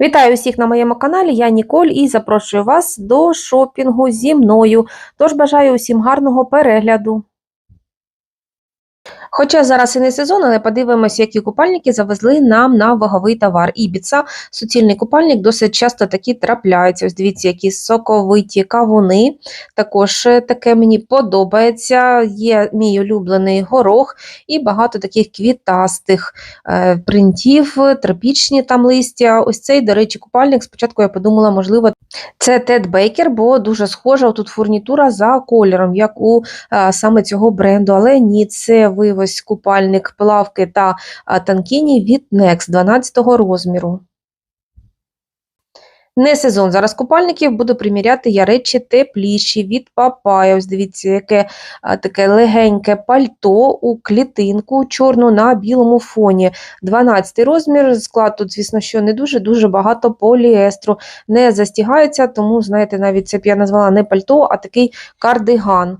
Вітаю всіх на моєму каналі. Я Ніколь і запрошую вас до шопінгу зі мною. Тож бажаю усім гарного перегляду. Хоча зараз і не сезон, але подивимося, які купальники завезли нам на ваговий товар. Ібіца, суцільний купальник, досить часто такі трапляються. Ось дивіться, які соковиті кавуни. Також е, таке мені подобається. Є мій улюблений горох і багато таких квітастих е, принтів, тропічні там листя. Ось цей, до речі, купальник. Спочатку я подумала, можливо, це Тед Бейкер, бо дуже схожа тут фурнітура за кольором, як у саме цього бренду. Але ні, це вивозь купальник плавки та танкіні від Next 12 розміру. Не сезон зараз купальників, буду приміряти я речі тепліші від Папая. Ось дивіться, яке таке легеньке пальто у клітинку чорну на білому фоні. 12 розмір, склад тут, звісно, що не дуже-дуже багато поліестру. Не застігається, тому, знаєте, навіть це б я назвала не пальто, а такий кардиган.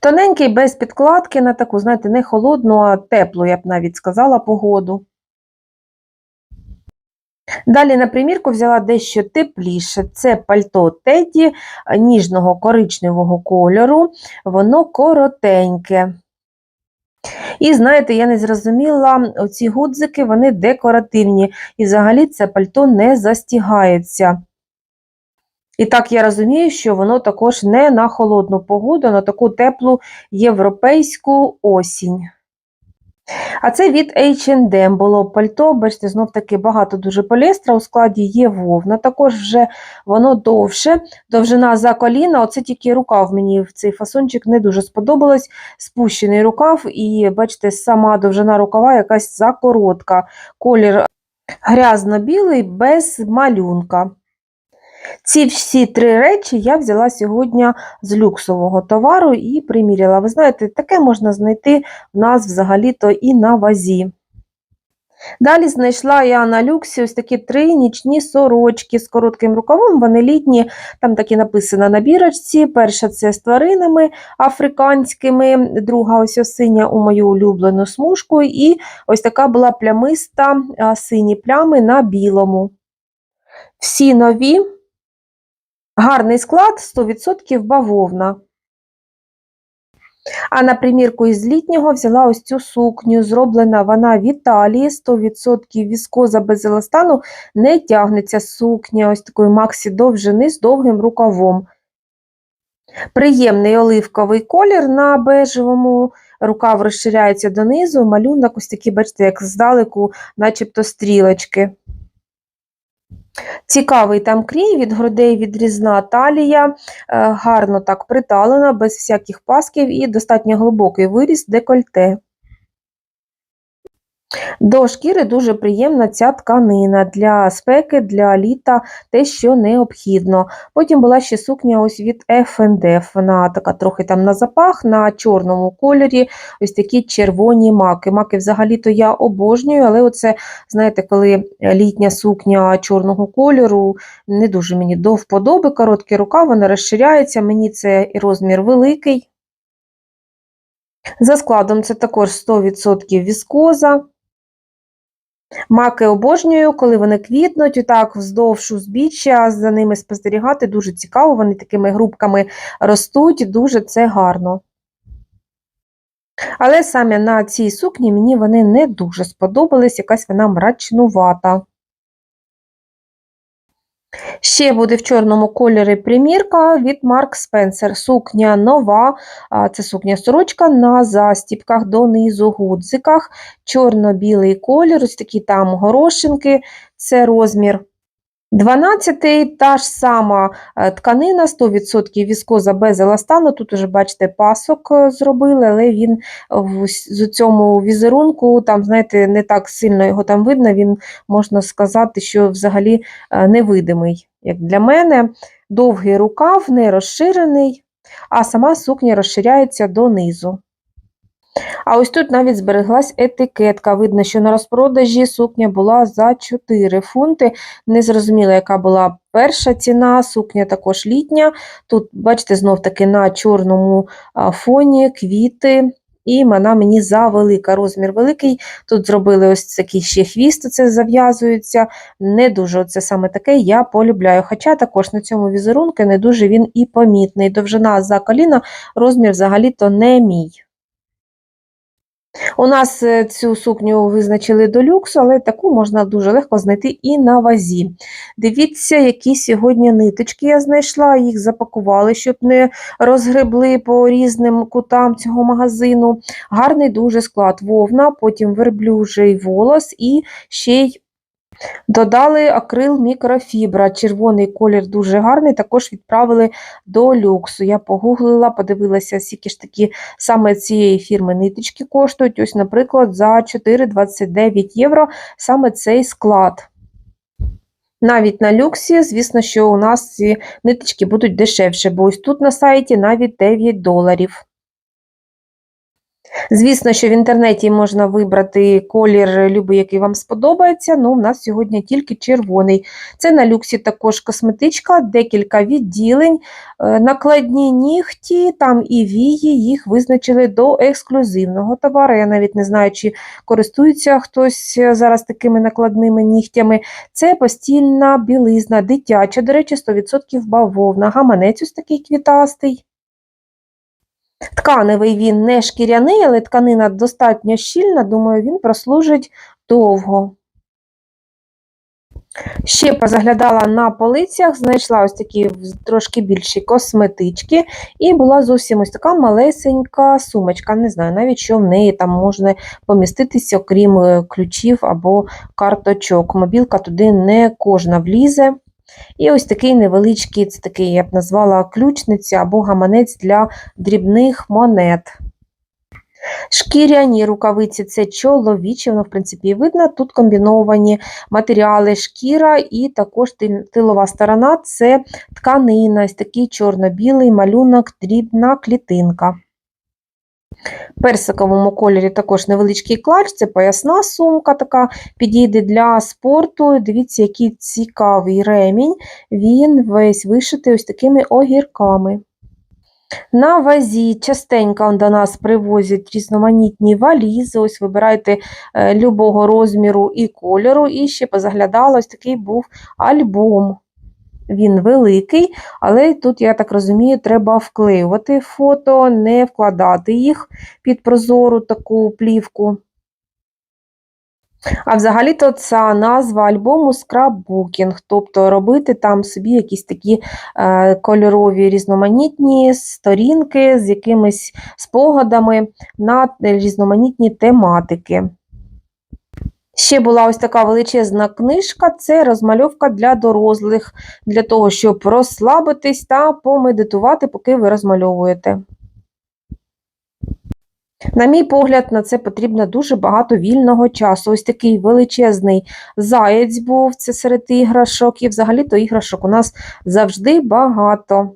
Тоненький, без підкладки на таку, знаєте, не холодну, а теплу, я б навіть сказала, погоду. Далі на примірку взяла дещо тепліше. Це пальто Теді ніжного коричневого кольору, воно коротеньке. І знаєте, я не зрозуміла, оці гудзики вони декоративні, і взагалі це пальто не застігається. І так я розумію, що воно також не на холодну погоду, на таку теплу європейську осінь. А це від H&M було пальто, бачите, знов таки багато дуже поліестра, у складі є вовна, також вже воно довше, довжина за коліна, оце тільки рукав мені в цей фасончик не дуже сподобалось, спущений рукав, і бачите, сама довжина рукава якась закоротка, колір грязно-білий, без малюнка. Ці всі три речі я взяла сьогодні з люксового товару і приміряла. Ви знаєте, таке можна знайти в нас взагалі-то і на вазі. Далі знайшла я на люксі ось такі три нічні сорочки з коротким рукавом, вони літні, там такі написано на бірочці. Перша це з тваринами африканськими, друга ось осиня у мою улюблену смужку, і ось така була плямиста сині плями на білому. Всі нові. Гарний склад 100% бавовна. А на примірку із літнього взяла ось цю сукню. Зроблена вона в Італії, 100% віскоза без еластану, не тягнеться сукня ось такої максі довжини з довгим рукавом. Приємний оливковий колір на бежевому, рукав розширяється донизу, малюнок ось такий, бачите, як здалеку, начебто стрілочки. Цікавий там крій, від грудей відрізна талія, е, гарно так приталена, без всяких пасків і достатньо глибокий виріс декольте. До шкіри дуже приємна ця тканина для спеки, для літа, те, що необхідно. Потім була ще сукня ось від F&F, вона така трохи там на запах, на чорному кольорі, ось такі червоні маки. Маки взагалі-то я обожнюю, але оце, знаєте, коли літня сукня чорного кольору, не дуже мені до вподоби, короткі рукав, вона розширяється, мені це і розмір великий. За складом це також 100% віскоза. Маки обожнюю, коли вони квітнуть, так вздовж узбіччя, за ними спостерігати дуже цікаво, вони такими грубками ростуть, дуже це гарно. Але саме на цій сукні мені вони не дуже сподобались, якась вона мрачнувата. Ще буде в чорному кольорі примірка від Mark Spencer. Сукня нова, це сукня сорочка на застіпках донизу гудзиках, чорно-білий колір, ось такі там горошинки, це розмір. 12-й та ж сама е, тканина, 100% віскоза без еластану. Тут уже, бачите, пасок е, зробили, але він в цьому візерунку, там, знаєте, не так сильно його там видно, він, можна сказати, що взагалі е, невидимий, як для мене. Довгий рукав, не розширений, а сама сукня розширяється донизу. А ось тут навіть збереглась етикетка. Видно, що на розпродажі сукня була за 4 фунти. Незрозуміло, яка була перша ціна, сукня також літня. Тут, бачите, знов таки на чорному фоні квіти і вона мені завелика. Розмір великий. Тут зробили ось такий ще хвіст, це зав'язується. Не дуже це саме таке я полюбляю. Хоча також на цьому візерунку не дуже він і помітний. Довжина за коліна, розмір взагалі-то не мій. У нас е, цю сукню визначили до люксу, але таку можна дуже легко знайти і на вазі. Дивіться, які сьогодні ниточки я знайшла, їх запакували, щоб не розгребли по різним кутам цього магазину. Гарний дуже склад вовна, потім верблюжий волос і ще й Додали акрил мікрофібра. Червоний колір дуже гарний, також відправили до люксу. Я погуглила, подивилася, скільки ж такі саме цієї фірми ниточки коштують. Ось, наприклад, за 4,29 євро саме цей склад. Навіть на люксі, звісно, що у нас ці ниточки будуть дешевше, бо ось тут на сайті навіть 9 доларів. Звісно, що в інтернеті можна вибрати колір, який вам сподобається. Ну, у нас сьогодні тільки червоний. Це на люксі також косметичка, декілька відділень, е, накладні нігті, там і вії, їх визначили до ексклюзивного товару. Я навіть не знаю, чи користується хтось е, зараз такими накладними нігтями. Це постільна білизна, дитяча, до речі, 100% бавовна, гаманець ось такий квітастий. Тканевий він не шкіряний, але тканина достатньо щільна, думаю, він прослужить довго. Ще позаглядала на полицях, знайшла ось такі трошки більші косметички, і була зовсім ось така малесенька сумочка. Не знаю навіть, що в неї там можна поміститися, окрім е, ключів або карточок. Мобілка туди не кожна влізе. І ось такий невеличкий, це такий, я б назвала ключниця або гаманець для дрібних монет. Шкіряні рукавиці це чоловічі, воно, в принципі, видно. Тут комбіновані матеріали шкіра, і також тилова сторона це тканина, ось такий чорно-білий малюнок, дрібна клітинка персиковому кольорі також невеличкий клач, це поясна сумка, така підійде для спорту. Дивіться, який цікавий ремінь, він весь вишитий ось такими огірками. На вазі частенько до нас привозять різноманітні валізи. Ось вибирайте е, любого розміру і кольору. І ще позаглядала ось такий був альбом. Він великий, але тут, я так розумію, треба вклеювати фото, не вкладати їх під прозору таку плівку. А взагалі-то ця назва альбому скраббукінг, тобто робити там собі якісь такі е, кольорові різноманітні сторінки з якимись спогадами на різноманітні тематики. Ще була ось така величезна книжка це розмальовка для дорослих, для того, щоб розслабитись та помедитувати, поки ви розмальовуєте. На мій погляд, на це потрібно дуже багато вільного часу. Ось такий величезний заєць був це серед іграшок, і взагалі-то іграшок у нас завжди багато.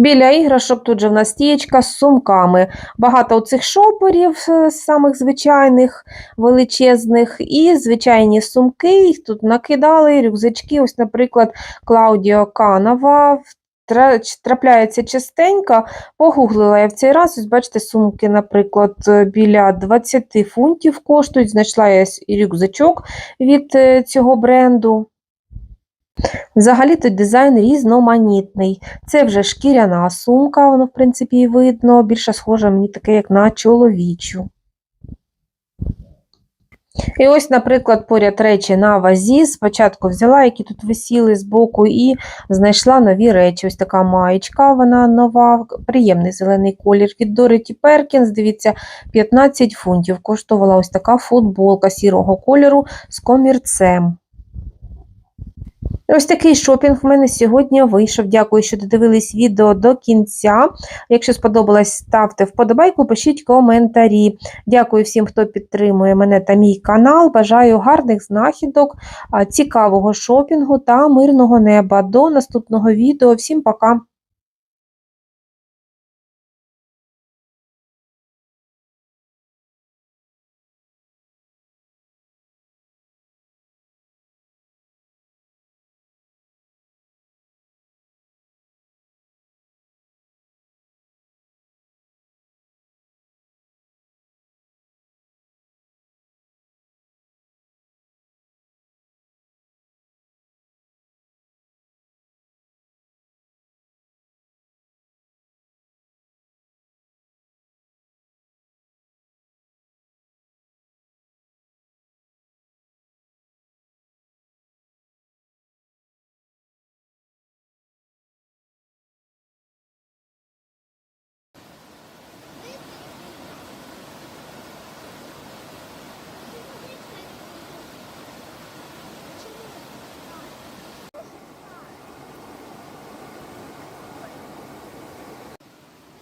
Біля іграшок тут же в нас стієчка з сумками. Багато оцих шоперів, е, самих звичайних, величезних, і звичайні сумки. Їх тут накидали, рюкзачки. Ось, наприклад, Клаудіо Канова. Трапляється частенько, погуглила я в цей раз, ось бачите, сумки, наприклад, біля 20 фунтів коштують. Знайшла я і рюкзачок від е, цього бренду. Взагалі тут дизайн різноманітний. Це вже шкіряна сумка, воно, в принципі, і видно, більше схоже мені таке, як на чоловічу. І ось, наприклад, поряд речі на вазі. Спочатку взяла, які тут висіли з боку, і знайшла нові речі. Ось така маєчка, вона нова, приємний зелений колір. Від Дороті Перкінс, дивіться, 15 фунтів. Коштувала ось така футболка сірого кольору з комірцем. Ось такий шопінг в мене сьогодні вийшов. Дякую, що додивились відео до кінця. Якщо сподобалось, ставте вподобайку, пишіть коментарі. Дякую всім, хто підтримує мене та мій канал. Бажаю гарних знахідок, цікавого шопінгу та мирного неба. До наступного відео. Всім пока!